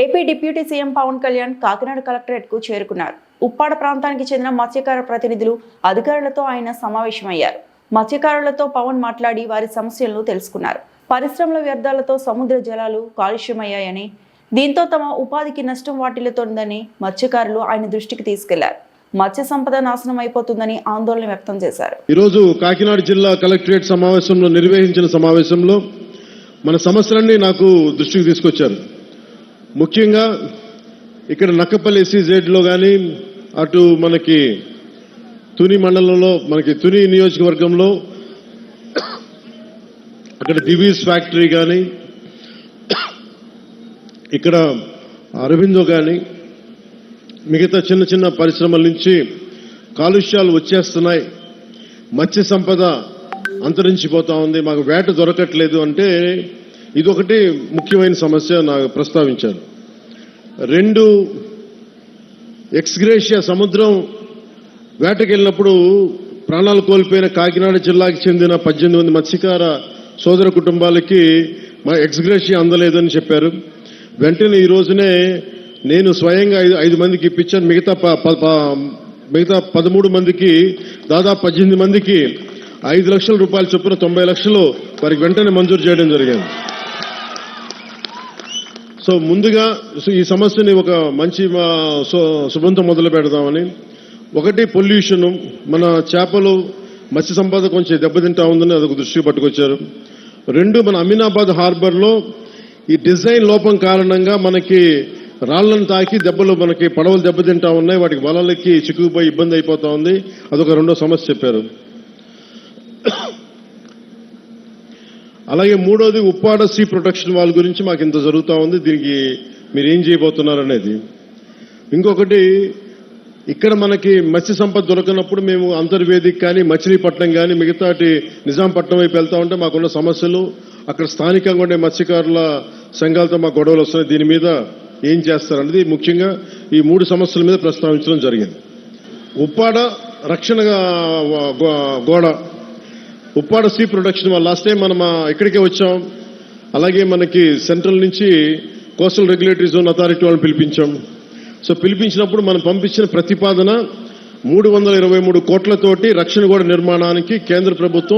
AP deputy CM Pawan Kalyan Kakinada కలెక్టరేట్కు చేరుకున్నారు. ఉప్పాడ ప్రాంతానికి చెందిన మత్స్యకార ప్రతినిధులు అధికారులతో ఆయన సమావేశమయ్యారు. మత్స్యకారులతో పవన్ మాట్లాడి వారి సమస్యలను తెలుసుకున్నారు. పరిశ్రమల వ్యర్థాలతో సముద్ర జలాలు కాలుష్యమయ్యాయని దీంతో తమ ఉపాధికి నష్టం వాటిల్లుతోందని మత్స్యకారులు ఆయన దృష్టికి తీసుకెళ్ళారు. మత్స్య సంపద నాశనం అయిపోతుందని ఆందోళన వ్యక్తం చేశారు. ఈరోజు కాకినాడ జిల్లా కలెక్టరేట్ సమావేశంలో నిర్వహించిన సమావేశంలో మన సమస్యలన్నీ నాకు దృష్టికి తీసుకొచ్చారు. ముఖ్యంగా ఇక్కడ నక్కపల్లి ఎస్సీజెడ్లో కానీ అటు మనకి తుని మండలంలో మనకి తుని నియోజకవర్గంలో అక్కడ దివీస్ ఫ్యాక్టరీ కానీ ఇక్కడ అరవిందో కానీ మిగతా చిన్న చిన్న పరిశ్రమల నుంచి కాలుష్యాలు వచ్చేస్తున్నాయి. మత్స్య సంపద అంతరించిపోతా ఉంది. మాకు వేట దొరకట్లేదు అంటే ఇదొకటి ముఖ్యమైన సమస్య నాకు ప్రస్తావించాను రెండు ఎక్స్గ్రేషియా సముద్రం వేటకెళ్ళినప్పుడు ప్రాణాలు కోల్పోయిన కాకినాడ జిల్లాకి చెందిన పద్దెనిమిది మంది మత్స్యకార సోదర కుటుంబాలకి మా ఎక్స్గ్రేషియా అందలేదని చెప్పారు. వెంటనే ఈ రోజునే నేను స్వయంగా ఐదు ఐదు మందికి ఇప్పించాను. మిగతా ప- ప- మిగతా పదమూడు మందికి దాదాపు పద్దెనిమిది మందికి ఐదు లక్షల రూపాయల చొప్పున తొంభై లక్షలు వారికి వెంటనే మంజూరు చేయడం జరిగింది. సో ముందుగా సో ఈ సమస్యని ఒక మంచి సు- శుభంతో మొదలు పెడదామని. ఒకటి పొల్యూషన్ మన చేపలు మత్స్య సంపద కొంచెం దెబ్బతింటా ఉందని అదొక దృష్టికి పట్టుకొచ్చారు. రెండు మన అమీనాబాద్ హార్బర్లో ఈ డిజైన్ లోపం కారణంగా మనకి రాళ్ళను తాకి దెబ్బలు మనకి పడవలు దెబ్బతింటా ఉన్నాయి వాటికి వలలకి చిక్కుకుపోయి ఇబ్బంది అయిపోతా ఉంది. అదొక రెండో సమస్య చెప్పారు. అలాగే మూడోది ఉప్పాడ సీ ప్రొటెక్షన్ వాళ్ళ గురించి మాకు ఇంత జరుగుతూ ఉంది. దీనికి మీరు ఏం చేయబోతున్నారు అనేది ఇంకొకటి ఇక్కడ మనకి మత్స్య సంపద దొరకనప్పుడు మేము అంతర్వేదిక కానీ మచిలీపట్నం కానీ మిగతాటి నిజాంపట్నం వైపు వెళ్తా ఉంటే మాకున్న సమస్యలు అక్కడ స్థానికంగా ఉండే మత్స్యకారుల సంఘాలతో మా గొడవలు వస్తున్నాయి. దీని మీద ఏం చేస్తారనేది ముఖ్యంగా ఈ మూడు సమస్యల మీద ప్రస్తావించడం జరిగింది. ఉప్పాడ రక్షణ గో- గోడ ఉప్పాడ సీ ప్రొడక్షన్ వాళ్ళు లాస్ట్ టైం మనం ఇక్కడికే వచ్చాం? అలాగే మనకి సెంట్రల్ నుంచి కోస్టల్ రెగ్యులేటరీ జోన్ అథారిటీ వాళ్ళని పిలిపించాం. సో పిలిపించినప్పుడు మనం పంపించిన ప్రతిపాదన మూడు వందల ఇరవై మూడు కోట్లతోటి రక్షణ గోడ నిర్మాణానికి కేంద్ర ప్రభుత్వం